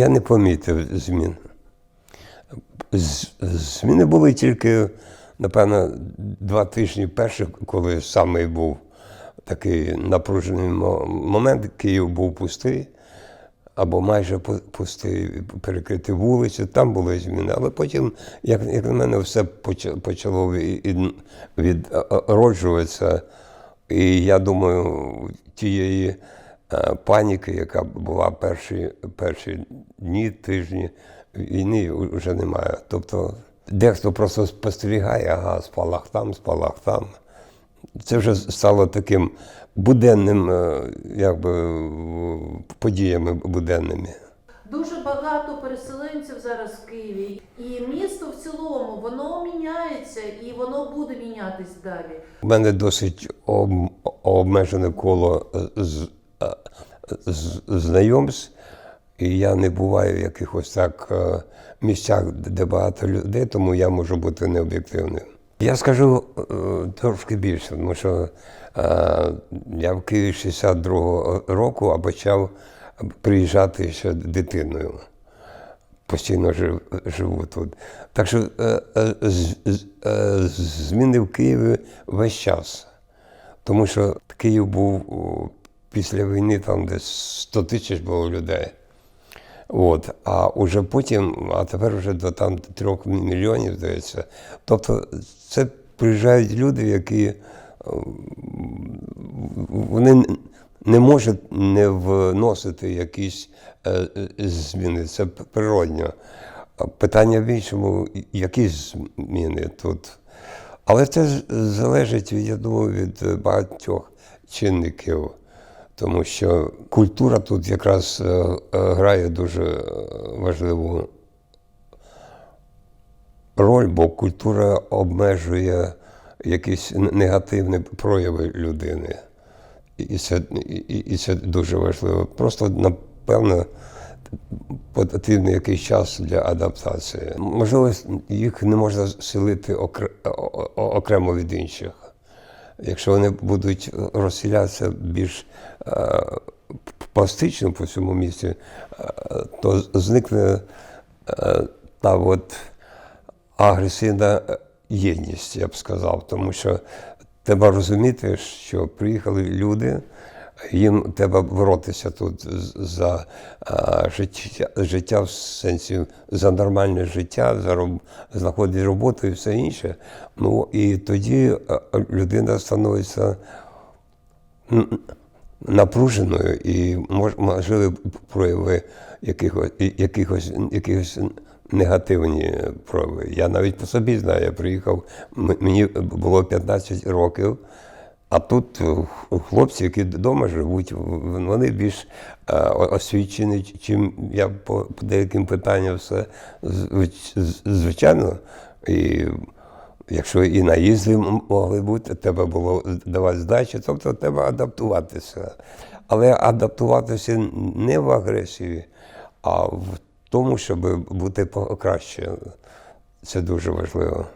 Я не помітив змін. Зміни були тільки, напевно, два тижні перших, коли саме був такий напружений момент, Київ був пустий, або майже пустий, перекриті вулиці, там були зміни. Але потім, як, як на мене, все почало відроджуватися. І я думаю, тієї е, паніки, яка була перші, перші дні, тижні війни, вже немає. Тобто дехто просто спостерігає, ага, спалах там, спалах там. Це вже стало таким буденним, е, якби подіями буденними. Дуже багато переселенців зараз в Києві, і місто в цілому воно міняється і воно буде мінятись далі. У мене досить об- обмежене коло е, е, з- знайомств, і я не буваю в якихось так е, місцях, де багато людей, тому я можу бути необ'єктивним. Я скажу е, трошки більше, тому що е, я в Києві 62-го року, а почав приїжджати ще дитиною постійно жив, живу тут. Так що зміни в Києві весь час. Тому що Київ був після війни, там десь 100 тисяч було людей. От, а уже потім, а тепер вже до там трьох мільйонів, здається. Тобто це приїжджають люди, які е, вони не можуть не вносити якісь е, зміни. Це природньо. Питання в іншому, які зміни тут. Але це залежить, я думаю, від багатьох чинників. Тому що культура тут якраз е, е, грає дуже е, важливу роль, бо культура обмежує якісь негативні прояви людини. І це, і, і це дуже важливо. Просто, напевно, потрібний якийсь час для адаптації. Можливо, їх не можна селити окремо від інших. Якщо вони будуть розселятися більш е, пластично по всьому місті, е, то зникне е, та от агресивна єдність, я б сказав. Тому що треба розуміти, що приїхали люди, їм треба боротися тут за життя, життя в сенсі за нормальне життя, за роб, знаходити роботу і все інше. Ну і тоді людина становиться напруженою і мож- можливі прояви якихось, якихось, якихось негативні прояви. Я навіть по собі знаю, я приїхав, мені було 15 років, а тут е, хлопці, які вдома живуть, вони більш е, освічені, чим я по деяким питанням все звичайно. І Якщо і наїзди могли бути, треба було давати здачі, тобто треба адаптуватися. Але адаптуватися не в агресії, а в тому, щоб бути краще. Це дуже важливо.